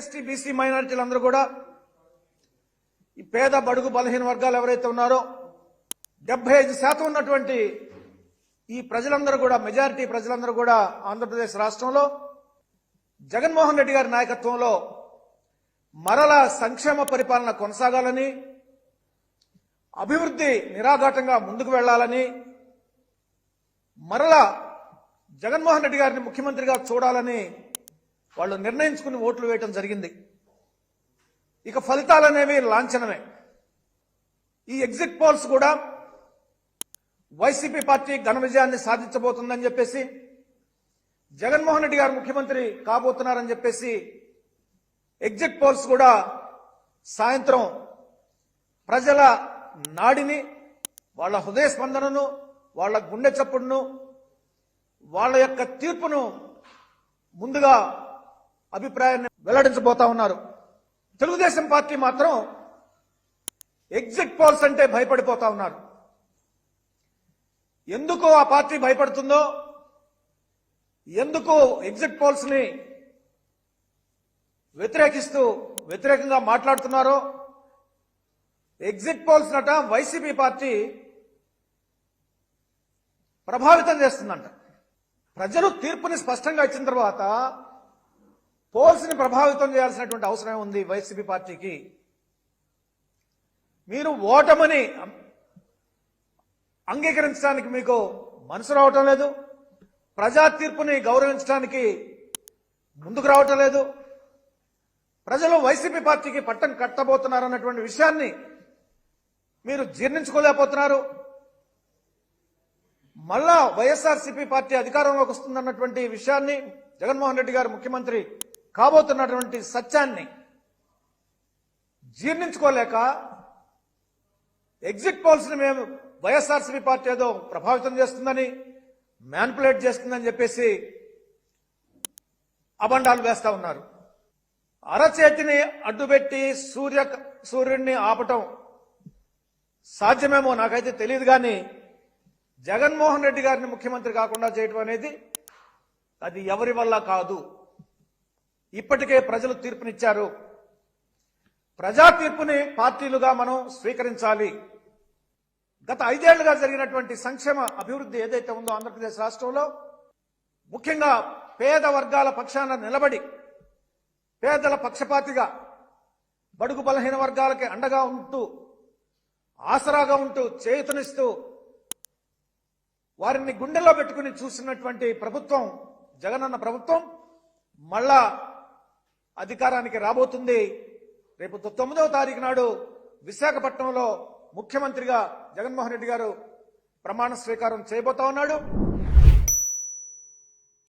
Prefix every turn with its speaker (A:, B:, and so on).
A: ST BC మైనారిటీలందరూ కూడా ఈ పేద బడుగు బలహీన వర్గాలు ఎవరైతే ఉన్నారో డెబ్బై ఐదు శాతం ఉన్నటువంటి ఈ ప్రజలందరూ కూడా మెజారిటీ ప్రజలందరూ కూడా ఆంధ్రప్రదేశ్ రాష్ట్రంలో జగన్మోహన్ రెడ్డి గారి నాయకత్వంలో మరల సంక్షేమ పరిపాలన కొనసాగాలని అభివృద్ధి నిరాఘాటంగా ముందుకు వెళ్ళాలని మరల జగన్మోహన్ రెడ్డి గారిని ముఖ్యమంత్రిగా చూడాలని వాళ్ళు నిర్ణయించుకుని ఓట్లు వేయటం జరిగింది. ఇక ఫలితాలనేవి లాంఛనమే. ఈ ఎగ్జిట్ పోల్స్ కూడా వైసీపీ పార్టీ ఘన విజయాన్ని సాధించబోతుందని చెప్పేసి జగన్మోహన్ రెడ్డి గారు ముఖ్యమంత్రి కాబోతున్నారని చెప్పేసి ఎగ్జిట్ పోల్స్ కూడా సాయంత్రం ప్రజల నాడిని వాళ్ళ హృదయ స్పందనను వాళ్ళ గుండె చప్పుడును వాళ్ళ యొక్క తీర్పును ముందుగా అభిప్రాయాన్ని వెల్లడించబోతా ఉన్నారు. తెలుగుదేశం పార్టీ మాత్రం ఎగ్జిట్ పోల్స్ అంటే భయపడిపోతా ఉన్నారు. ఎందుకు ఆ పార్టీ భయపడుతుందో ఎందుకు ఎగ్జిట్ పోల్స్ని వ్యతిరేకిస్తూ వ్యతిరేకంగా మాట్లాడుతున్నారో ఎగ్జిట్ పోల్స్ నట వైసీపీ పార్టీ ప్రభావితం చేస్తుందంట. ప్రజలు తీర్పుని స్పష్టంగా ఇచ్చిన తర్వాత పోల్స్ని ప్రభావితం చేయాల్సినటువంటి అవసరం ఉంది వైసీపీ పార్టీకి? మీరు ఓటమని అంగీకరించడానికి మీకు మనసు రావటం లేదు ప్రజా తీర్పుని గౌరవించడానికి ముందుకు రావటం లేదు ప్రజలు వైసీపీ పార్టీకి పట్టం కట్టబోతున్నారన్నటువంటి విషయాన్ని మీరు జీర్ణించుకోలేకపోతున్నారు. మళ్ళా వైఎస్ఆర్సీపీ పార్టీ అధికారంలోకి వస్తుందన్నటువంటి విషయాన్ని జగన్మోహన్ రెడ్డి గారు ముఖ్యమంత్రి కాబోతున్నటువంటి సత్యాన్ని జీర్ణించుకోలేక ఎగ్జిట్ పోల్స్ని మేము వైఎస్ఆర్సీపీ పార్టీ ఏదో ప్రభావితం చేస్తుందని మ్యానిపులేట్ చేస్తుందని చెప్పేసి అబండాలు వేస్తా ఉన్నారు. అరచేతిని అడ్డుపెట్టి సూర్య సూర్యుడిని ఆపటం సాధ్యమేమో నాకైతే తెలియదు కానీ జగన్మోహన్ రెడ్డి గారిని ముఖ్యమంత్రి కాకుండా చేయటం అనేది అది ఎవరి వల్ల కాదు. ఇప్పటికే ప్రజలు తీర్పునిచ్చారు. ప్రజా తీర్పుని పార్టీలుగా మనం స్వీకరించాలి. గత ఐదేళ్ళుగా జరిగినటువంటి సంక్షేమ అభివృద్ధి ఏదైతే ఉందో ఆంధ్రప్రదేశ్ రాష్ట్రంలో ముఖ్యంగా పేద వర్గాల పక్షాన నిలబడి పేదల పక్షపాతిగా బడుగు బలహీన వర్గాలకి అండగా ఉంటూ ఆసరాగా ఉంటూ చేతునిస్తూ వారిని గుండెల్లో పెట్టుకుని చూసినటువంటి ప్రభుత్వం జగనన్న ప్రభుత్వం మళ్ళా అధికారానికి రాబోతుంది. రేపు తొమ్మిదవ తారీఖు నాడు విశాఖపట్నంలో ముఖ్యమంత్రిగా జగన్మోహన్ రెడ్డి గారు ప్రమాణ స్వీకారం చేయబోతా ఉన్నాడు.